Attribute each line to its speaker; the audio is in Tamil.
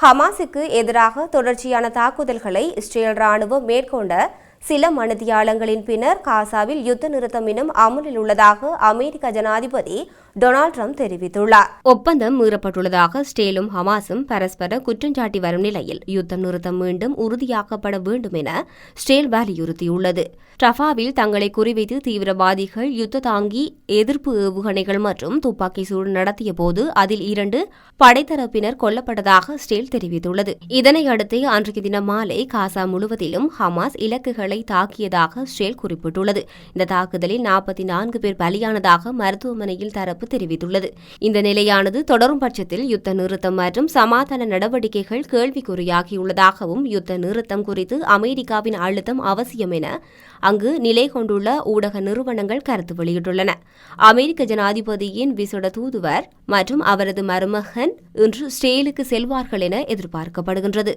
Speaker 1: ஹமாஸுக்கு எதிராக தொடர்ச்சியான தாக்குதல்களை இஸ்ரேல் ராணுவம் மேற்கொண்ட சில மணித்தியாலங்களின் பின்னர் காசாவில் யுத்த நிறுத்தம் இன்னும் அமலில் உள்ளதாக அமெரிக்க ஜனாதிபதி டொனால்ட் ட்ரம்ப் தெரிவித்துள்ளார். ஒப்பந்தம் மீறப்பட்டுள்ளதாக ஸ்டேலும் ஹமாஸும் பரஸ்பர குற்றஞ்சாட்டி வரும் நிலையில் யுத்தம் நிறுத்தம் மீண்டும் உறுதியாக்கப்பட வேண்டும் என ஸ்டேல் வலியுறுத்தியுள்ளது. டஃபாவில் தங்களை குறிவைத்து தீவிரவாதிகள் யுத்த தாங்கி எதிர்ப்பு ஏவுகணைகள் மற்றும் துப்பாக்கி சூடு நடத்திய போது அதில் இரண்டு படைத்தரப்பினர் கொல்லப்பட்டதாக ஸ்டேல் தெரிவித்துள்ளது. இதனையடுத்து அன்றைய தினம் மாலை காசா முழுவதிலும் ஹமாஸ் இலக்குகளை தாக்கியதாக ஸ்டேல் குறிப்பிட்டுள்ளது. இந்த தாக்குதலில் நாற்பத்தி நான்கு பேர் பலியானதாக மருத்துவமனையில் தரப்பு தெரிவித்துள்ளது. இந்த நிலையானது தொடரும் பட்சத்தில் யுத்த நிறுத்தம் மற்றும் சமாதான நடவடிக்கைகள் கேள்விக்குறியாகியுள்ளதாகவும் யுத்த நிறுத்தம் குறித்து அமெரிக்காவின் அழுத்தம் அவசியம் என அங்கு நிலை கொண்டுள்ள ஊடக நிறுவனங்கள் கருத்து வெளியிட்டுள்ளன. அமெரிக்க ஜனாதிபதியின் விசுட தூதுவர் மற்றும் அவரது மருமகன் இன்று ஸ்டேலுக்கு செல்வார்கள் என எதிர்பார்க்கப்படுகின்றது.